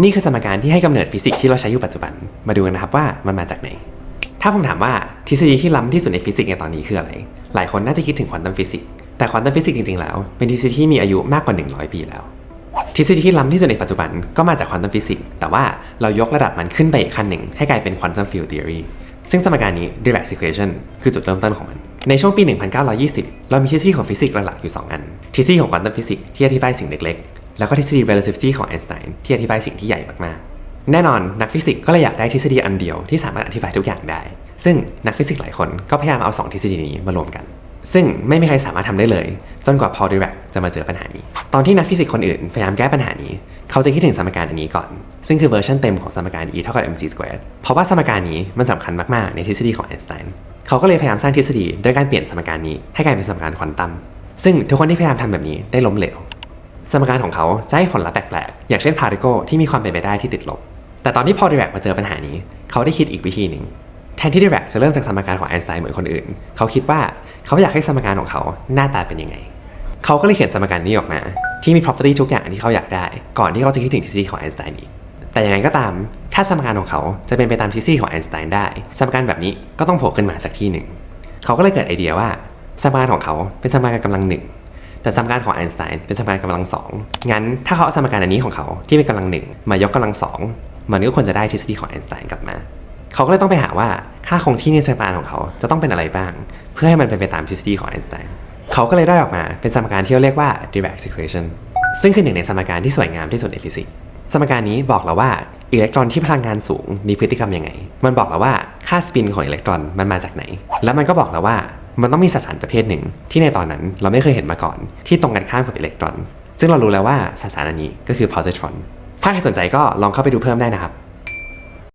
นี่คือสมการที่ให้กำเนิดฟิสิกส์ที่เราใช้อยู่ปัจจุบัน มาดูกันนะครับว่ามันมาจากไหน ถ้าผมถามว่าทฤษฎีที่ล้ำที่สุดในฟิสิกส์ในตอนนี้คืออะไร หลายคนน่าจะคิดถึงควอนตัมฟิสิกส์ แต่ควอนตัมฟิสิกส์จริงๆ แล้ว เป็นทฤษฎีที่มีอายุมากกว่า 100 ปีแล้ว ทฤษฎีที่ล้ำที่สุดในปัจจุบันก็มาจากควอนตัมฟิสิกส์ แต่ว่าเรายกระดับมันขึ้นไปอีกขั้นหนึ่งให้กลายเป็นควอนตัมฟิลด์ทฤษฎีซึ่งสมการนี้ Dirac equation คือจุดเริ่มต้นของมัน ในช่วงปี 1920 เรามีทฤษฎีของฟิสิกส์หลักๆอยู่ 2 อัน ทฤษฎีของควอนตัมฟิสิกส์ที่อธิบายสิ่งเล็ก แล้วก็ทฤษฎี relativity ของไอน์สไตน์ที่อธิบายสิ่งที่ใหญ่มากๆ แน่นอนนักฟิสิกส์ก็เลยอยากได้ทฤษฎีอันเดียวที่สามารถอธิบายทุกอย่างได้ ซึ่งนักฟิสิกส์หลายคนก็พยายามเอา 2 ทฤษฎีนี้มารวมกัน ซึ่งไม่มีใครสามารถทำได้เลย จนกว่าพอลดิแรกจะมาเจอปัญหานี้ ตอนที่นักฟิสิกส์คนอื่นพยายามแก้ปัญหานี้ เขาจะคิดถึงสมการอันนี้ก่อน ซึ่งคือเวอร์ชันเต็มของสมการ e เท่ากับ mc squared เพราะว่าสมการนี้มันสำคัญมากๆในทฤษฎีของไอน์สไตน์เขาก็เลยพยายามสร้างทฤษฎีโดยการเปลี่ยนสมการนี้ให้กลายเป็นสมการควอนตัมซึ่งทุกคนที่พยายามทำแบบนี้ได้ล้มเหลว สมการของเขาจะให้ผลลัพธ์แปลกๆ อย่างเช่นพาร์ติเคิลที่มีความเป็นไปได้ที่ติดลบ แต่ตอนที่พอดิแรกมาเจอปัญหานี้ เขาได้คิดอีกวิธีหนึ่ง แทนที่ดิแรกจะเริ่มจากสมการของไอน์สไตน์เหมือนคนอื่น เขาคิดว่าเขาอยากให้สมการของเขาหน้าตาเป็นยังไง เขาก็เลยเขียนสมการนี้ออกมา ที่มี property ทุกอย่างที่เขาอยากได้ ก่อนที่เขาจะคิดถึงทฤษฎีของไอน์สไตน์อีก แต่ยังไงก็ตาม ถ้าสมการของเขาจะเป็นไปตามทฤษฎีของไอน์สไตน์ได้ สมการแบบนี้ก็ต้องโผล่ขึ้นมาสักที่หนึ่ง เขาก็เลยเกิดไอเดียว่าสมการของเขาเป็นสมการกำลังหนึ่ง แต่สมการของไอน์สไตน์เป็นสมการกำลังสองงั้นถ้าเขาเอาสมการอันนี้ของเขาที่เป็นกำลังหนึ่งมายกกำลังสองมันก็ควรจะได้ทฤษฎีของไอน์สไตน์กลับมา เขาก็เลยต้องไปหาว่าค่าคงที่ในสมการของเขาจะต้องเป็นอะไรบ้าง เพื่อให้มันเป็นไปตามทฤษฎีของไอน์สไตน์เขาก็เลยได้ออกมาเป็นสมการที่เราเรียกว่า Dirac equation ซึ่งคือหนึ่งในสมการที่สวยงามที่สุดในฟิสิกส์สมการนี้บอกเราว่าอิเล็กตรอนที่พลังงานสูงมีพฤติกรรมยังไง มันบอกเราว่าค่าสปินของอิเล็กตรอนมันมาจากไหน แล้วมันก็บอกเราว่า มันต้องมีสสารประเภทหนึ่ง ที่ในตอนนั้นเราไม่เคยเห็นมาก่อน ที่ตรงกันข้ามกับอิเล็กตรอน ซึ่งเรารู้แล้วว่าสสารอันนี้ก็คือ positron ถ้าใครสนใจก็ลองเข้าไปดูเพิ่มได้นะครับ